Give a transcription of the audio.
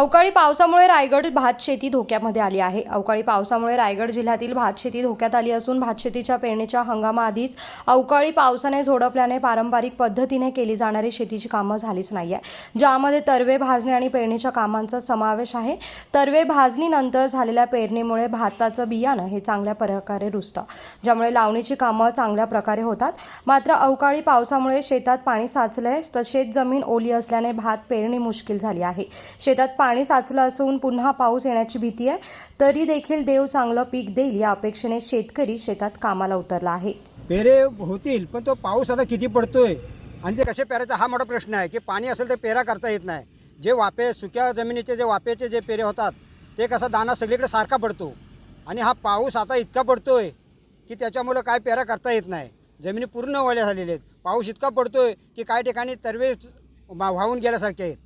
अवकाळी पावसामुळे रायगड भातशेती धोक्यामध्ये आली आहे. अवकाळी पावसामुळे रायगड जिल्ह्यातील भातशेती धोक्यात आली असून भातशेतीच्या पेरणीच्या हंगामाआधीच अवकाळी पावसाने झोडपल्याने पारंपरिक पद्धतीने केली जाणारी शेतीची कामं झालीच नाही आहे ज्यामध्ये तरवे भाजणी आणि पेरणीच्या कामांचा समावेश आहे. तरवे भाजणीनंतर झालेल्या पेरणीमुळे भाताचं बियाणं हे चांगल्या प्रकारे रुजतं. ज्यामुळे लावणीची कामं चांगल्या प्रकारे होतात. मात्र अवकाळी पावसामुळे शेतात पाणी साचलंय. तर शेतजमीन ओली असल्याने भात पेरणी मुश्किल झाली आहे. शेतात पाणी पाणी साचलं असून पुन्हा पाऊस येण्याची भीती आहे तरी देखील देव चांगलं पीक देईल या अपेक्षेने शेतकरी शेतात कामाला उतरला आहे. पेरे होतील पण तो पाऊस आता किती पडतोय? आणि ते कसे पेरायचा हा मोठा प्रश्न आहे की पाणी असेल तर पेरा करता येत नाही. जे वापे सुक्या जमिनीचे जे वाफेचे जे पेरे होतात ते कसा दाना सगळीकडे सारखा पडतो. आणि हा पाऊस आता इतका पडतोय की त्याच्यामुळं काय पेरा करता येत नाही. जमिनी पूर्ण ओल्या झालेल्या आहेत. पाऊस इतका पडतोय की काही ठिकाणी तरवे वा- वाहून गेल्यासारखे आहेत.